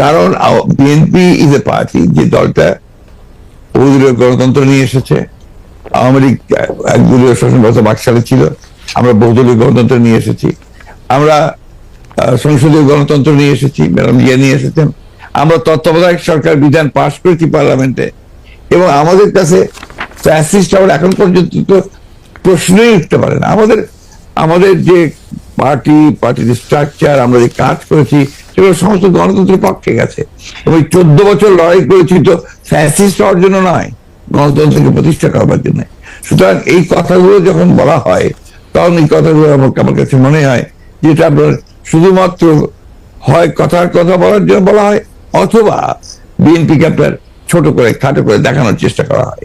কারণ BNP is a party যে দলটা বহুদলীয় গণতন্ত্র নিয়ে এসেছে। আওয়ামী লীগ একদলীয় শাসন ব্যবস্থা বাকশালে ছিল, আমরা বহুদলীয় গণতন্ত্র নিয়ে এসেছি। আমরা সংসদীয় গণতন্ত্র নিয়ে এসেছি, ম্যাডাম জিয়া নিয়ে এসেছেন। আমরা তত্ত্বাবধায়ক সরকার বিধান পাশ করেছি পার্লামেন্টে। এবং আমাদের কাছে ফ্যাসিস্ট আমরা এখন পর্যন্ত তো প্রশ্নই উঠতে পারে না। আমাদের আমাদের যে পার্টি, পার্টির স্ট্রাকচার আমরা যে কাজ করেছি সেগুলো সমস্ত গণতন্ত্রের পক্ষে গেছে এবং চোদ্দ বছর লড়াই করেছি তো ফ্যাসিস্ট হওয়ার জন্য নয়, গণতন্ত্রকে প্রতিষ্ঠা করবার জন্য। সুতরাং এই কথাগুলো যখন বলা হয়, তখন এই কথাগুলো আমার আমার কাছে মনে হয় যেটা আপনার শুধুমাত্র হয় কথার কথা বলার জন্য বলা হয়, অথবা বিএনপিকে আপনার ছোট করে, খাটো করে দেখানোর চেষ্টা করা হয়।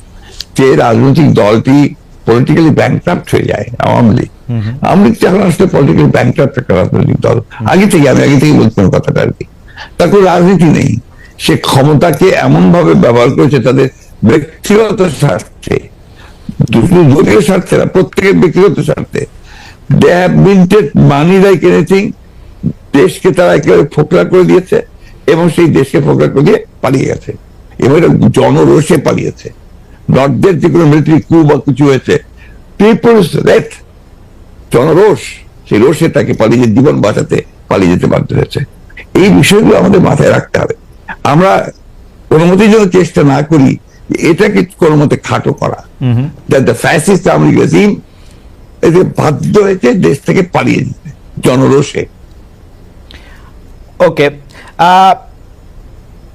যে রাজনৈতিক দলটি পলিটিক্যালি ব্যাংক্রাফ্ট হয়ে যায় আওয়ামী লীগ। আওয়ামী লীগ এখন আসলে পলিটিক্যালি ব্যাংক্রাফ্ট একটা রাজনৈতিক দল। আগে থেকে আমি আগে থেকে বলছিলাম কথাটা আর কি। তার কোনো রাজনীতি নেই। সে ক্ষমতাকে এমন ভাবে ব্যবহার করেছে তাদের ব্যক্তিগত স্বার্থে শুধু দলীয় স্বার্থে না প্রত্যেকের ব্যক্তিগত স্বার্থে। They have minted money like anything দেশকে তারা একেবারে ফোকলা করে দিয়েছে এবং সেই দেশকে ফোকলা করে দিয়ে পালিয়ে গেছে। এবং এটা জনরোষে পালিয়েছে। নর্থদের যে কোনো মিলিটারি কু বা কিছু হয়েছে। পিপলস রেট জনরোষ সেই রোষে তাকে পালিয়ে জীবন বাঁচাতে পালিয়ে যেতে বাধ্য হয়েছে। এই বিষয়গুলো আমাদের মাথায় রাখতে হবে। আমরা কোনো মতেই যেন চেষ্টা না করি এটাকে কোনো মতে খাটো করা। দ্য ফ্যাসিস্ট আওয়ামী রেজিম এতে বাধ্য হয়েছে দেশ থেকে পালিয়ে যেতে জনরোষে। ওকে আহ,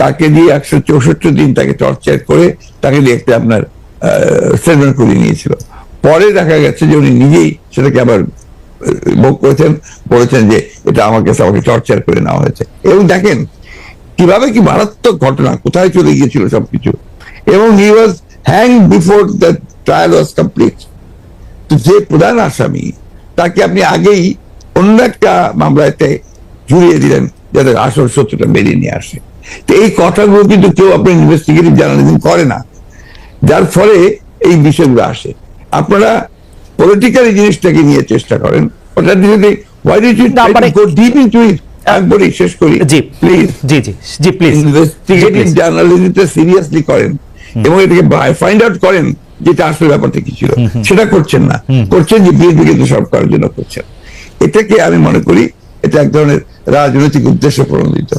তাকে দিয়ে একশো চৌষট্টি দিন তাকে টর্চার করে তাকে দিয়ে একটা আপনার স্টেটমেন্ট করিয়ে নিয়েছিল। পরে দেখা গেছে যে উনি নিজেই সেটাকে আবার ভোগ করেছেন, বলেছেন যে এটা আমাকে আমাকে টর্চার করে নেওয়া হয়েছে। এবং দেখেন, কীভাবে কি মারাত্মক ঘটনা, কোথায় চলে গিয়েছিল সবকিছু। এবং he was hang before the trial was complete তো যে প্রধান আসামি, তাকে আপনি আগেই অন্য একটা মামলাতে জুড়িয়ে দিলেন, যাতে আসল সত্যটা বেরিয়ে নিয়ে আসে। তো এই কথাগুলো কিন্তু কেউ আপনার ইনভেস্টিগেটিভ জার্নালিজম করে না। যার ফলে এই বিষয়গুলো আসে। আপনারা পলিটিক্যাল জিনিসটাকে নিয়ে চেষ্টা করেন। ওটা দিয়ে did you go deep into it একবারই শেষ করি। জি। প্লিজ জি জি। জি প্লিজ ইনভেস্টিগেটিভ জার্নালিজমটা সিরিয়াসলি করেন। এবং এটাকে ফাইন্ড আউট করেন যেটা আসলে ব্যাপারটা কি ছিল। সেটা করছেন না। করছেন যে বিএনপি কিন্তু সব করার জন্য করছেন। এটাকে আমি মনে করি এটা এক ধরনের রাজনৈতিক উদ্দেশ্য প্রণোদিত।